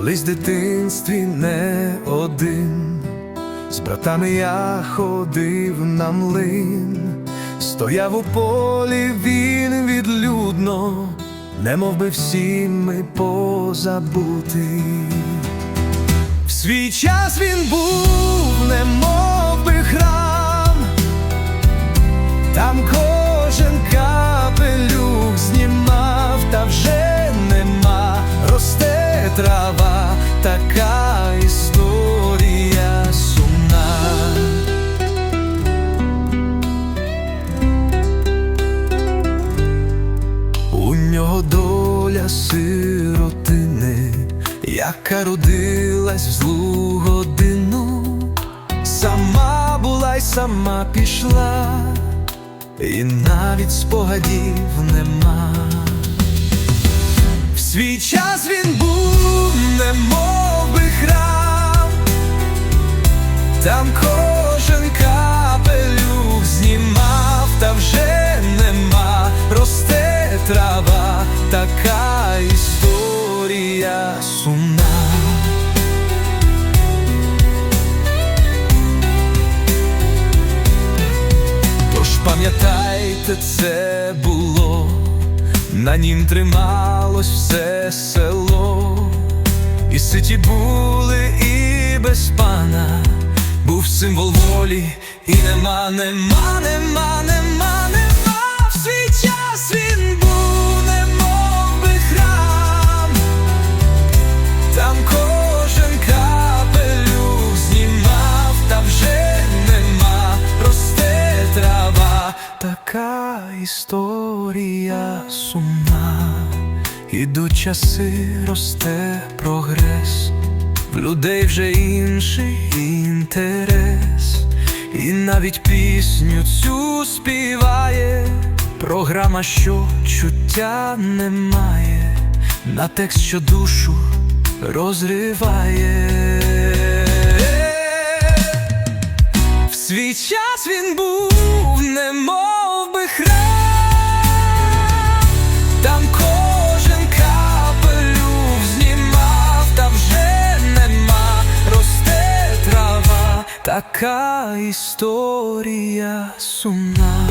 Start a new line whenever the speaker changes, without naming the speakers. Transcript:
Колись в дитинстві не один, з братами я ходив на млин, стояв у полі він відлюдно, немов би всі ми позабути. В свій час він був, немов би храм, сиротини, яка родилась в злу годину, сама була й сама пішла, і навіть спогадів нема. В свій час він був, немов би храм, там кожен капелюх знімав, та вже нема, росте трава, така історія сумна. Тож пам'ятайте, це було, на нім трималось все село, і ситі були, і без пана був символ волі, і нема, нема, нема, нема, нема. Історія сумна. Ідуть часи, росте прогрес, в людей вже інший інтерес, і навіть пісню цю співає програма, що чуття немає, на текст, що душу розриває. В свій час він був, немов там кожен капелюх знімав, та вже нема, росте трава, така історія сумна.